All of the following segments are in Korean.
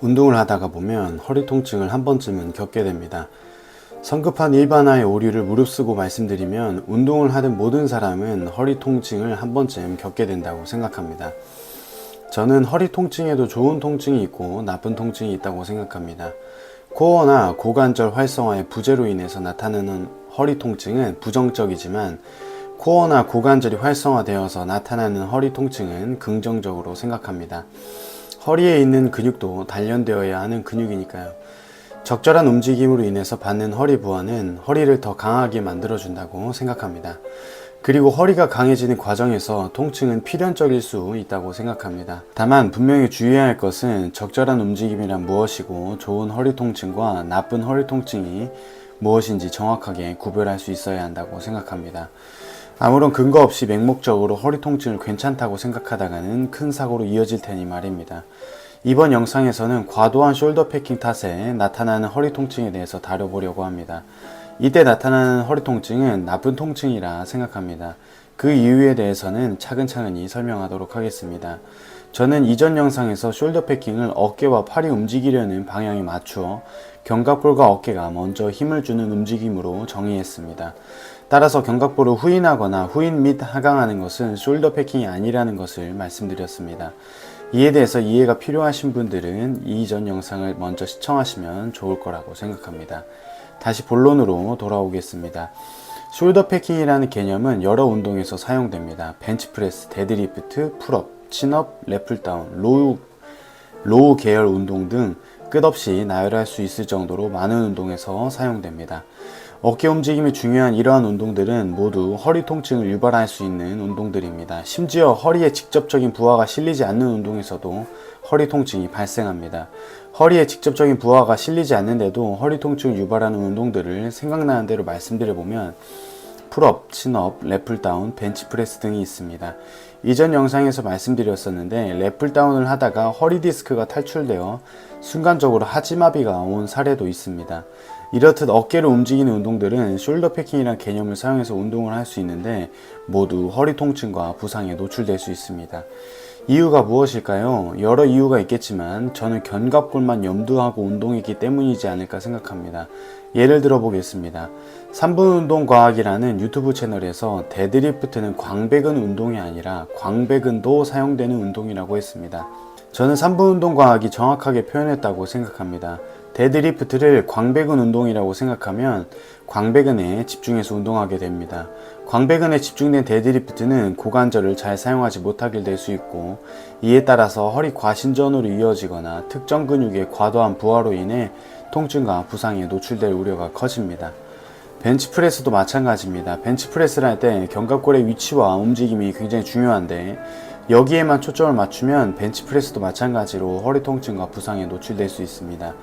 운동을 하다가 보면 허리 통증을 한 번쯤은 겪게 됩니다. 성급한 일반화의 오류를 무릅쓰고 말씀드리면 운동을 하는 모든 사람은 허리 통증을 한 번쯤 겪게 된다고 생각합니다. 저는 허리 통증에도 좋은 통증이 있고 나쁜 통증이 있다고 생각합니다. 코어나 고관절 활성화의 부재로 인해서 나타나는 허리 통증은 부정적이지만 코어나 고관절이 활성화되어서 나타나는 허리 통증은 긍정적으로 생각합니다. 허리에 있는 근육도 단련되어야 하는 근육이니까요. 적절한 움직임으로 인해서 받는 허리 부하는 허리를 더 강하게 만들어준다고 생각합니다. 그리고 허리가 강해지는 과정에서 통증은 필연적일 수 있다고 생각합니다. 다만 분명히 주의해야 할 것은 적절한 움직임이란 무엇이고 좋은 허리 통증과 나쁜 허리 통증이 무엇인지 정확하게 구별할 수 있어야 한다고 생각합니다. 아무런 근거 없이 맹목적으로 허리 통증을 괜찮다고 생각하다가는 큰 사고로 이어질 테니 말입니다. 이번 영상에서는 과도한 숄더 패킹 탓에 나타나는 허리 통증에 대해서 다뤄보려고 합니다. 이때 나타나는 허리 통증은 나쁜 통증이라 생각합니다. 그 이유에 대해서는 차근차근히 설명하도록 하겠습니다. 저는 이전 영상에서 숄더 패킹을 어깨와 팔이 움직이려는 방향에 맞추어 견갑골과 어깨가 먼저 힘을 주는 움직임으로 정의했습니다. 따라서 견갑골을 후인하거나 후인 및 하강하는 것은 숄더 패킹이 아니라는 것을 말씀드렸습니다. 이에 대해서 이해가 필요하신 분들은 이전 영상을 먼저 시청하시면 좋을 거라고 생각합니다. 다시 본론으로 돌아오겠습니다. 숄더 패킹이라는 개념은 여러 운동에서 사용됩니다. 벤치프레스, 데드리프트, 풀업, 친업, 래플다운, 로우, 로우 계열 운동 등 끝없이 나열할 수 있을 정도로 많은 운동에서 사용됩니다. 어깨 움직임이 중요한 이러한 운동들은 모두 허리 통증을 유발할 수 있는 운동들입니다. 심지어 허리에 직접적인 부하가 실리지 않는 운동에서도 허리 통증이 발생합니다. 허리에 직접적인 부하가 실리지 않는데도 허리 통증을 유발하는 운동들을 생각나는 대로 말씀드려 보면 풀업, 친업, 래플다운, 벤치프레스 등이 있습니다. 이전 영상에서 말씀드렸었는데 래플다운을 하다가 허리 디스크가 탈출되어 순간적으로 하지마비가 온 사례도 있습니다. 이렇듯 어깨를 움직이는 운동들은 숄더 패킹이라는 개념을 사용해서 운동을 할 수 있는데 모두 허리 통증과 부상에 노출될 수 있습니다. 이유가 무엇일까요? 여러 이유가 있겠지만 저는 견갑골만 염두하고 운동했기 때문이지 않을까 생각합니다. 예를 들어 보겠습니다. 3분 운동 과학이라는 유튜브 채널에서 데드리프트는 광배근 운동이 아니라 광배근도 사용되는 운동이라고 했습니다. 저는 3분 운동 과학이 정확하게 표현했다고 생각합니다. 데드리프트를 광배근 운동이라고 생각하면 광배근에 집중해서 운동하게 됩니다. 광배근에 집중된 데드리프트는 고관절을 잘 사용하지 못하게 될 수 있고 이에 따라서 허리 과신전으로 이어지거나 특정 근육의 과도한 부하로 인해 통증과 부상에 노출될 우려가 커집니다. 벤치프레스도 마찬가지입니다. 벤치프레스를 할 때 견갑골의 위치와 움직임이 굉장히 중요한데 여기에만 초점을 맞추면 벤치프레스도 마찬가지로 허리 통증과 부상에 노출될 수 있습니다.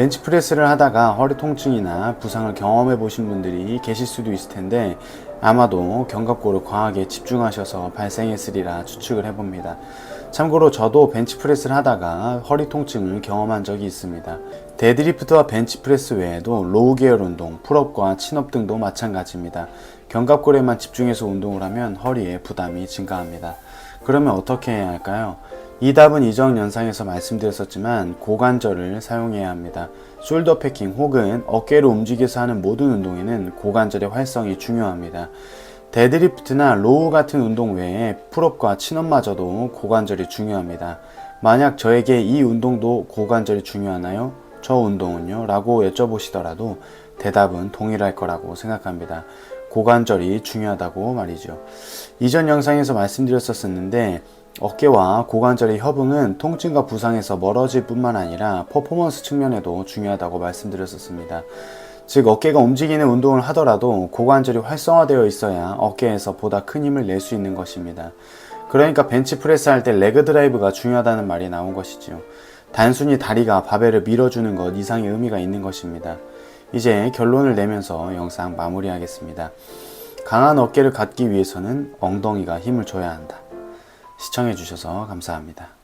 벤치프레스를 하다가 허리 통증이나 부상을 경험해 보신 분들이 계실 수도 있을 텐데 아마도 견갑골을 과하게 집중하셔서 발생했으리라 추측을 해봅니다. 참고로 저도 벤치프레스를 하다가 허리 통증을 경험한 적이 있습니다. 데드리프트와 벤치프레스 외에도 로우 계열 운동, 풀업과 친업 등도 마찬가지입니다. 견갑골에만 집중해서 운동을 하면 허리에 부담이 증가합니다. 그러면 어떻게 해야 할까요? 이 답은 이전 영상에서 말씀드렸었지만 고관절을 사용해야 합니다. 숄더 패킹 혹은 어깨를 움직여서 하는 모든 운동에는 고관절의 활성이 중요합니다. 데드리프트나 로우 같은 운동 외에 풀업과 친업마저도 고관절이 중요합니다. 만약 저에게 이 운동도 고관절이 중요하나요? 저 운동은요? 라고 여쭤보시더라도 대답은 동일할 거라고 생각합니다. 고관절이 중요하다고 말이죠. 이전 영상에서 말씀드렸었는데 어깨와 고관절의 협응은 통증과 부상에서 멀어질 뿐만 아니라 퍼포먼스 측면에도 중요하다고 말씀드렸었습니다. 즉 어깨가 움직이는 운동을 하더라도 고관절이 활성화되어 있어야 어깨에서 보다 큰 힘을 낼 수 있는 것입니다. 그러니까 벤치프레스 할 때 레그 드라이브가 중요하다는 말이 나온 것이지요. 단순히 다리가 바벨을 밀어주는 것 이상의 의미가 있는 것입니다. 이제 결론을 내면서 영상 마무리하겠습니다. 강한 어깨를 갖기 위해서는 엉덩이가 힘을 줘야 한다. 시청해주셔서 감사합니다.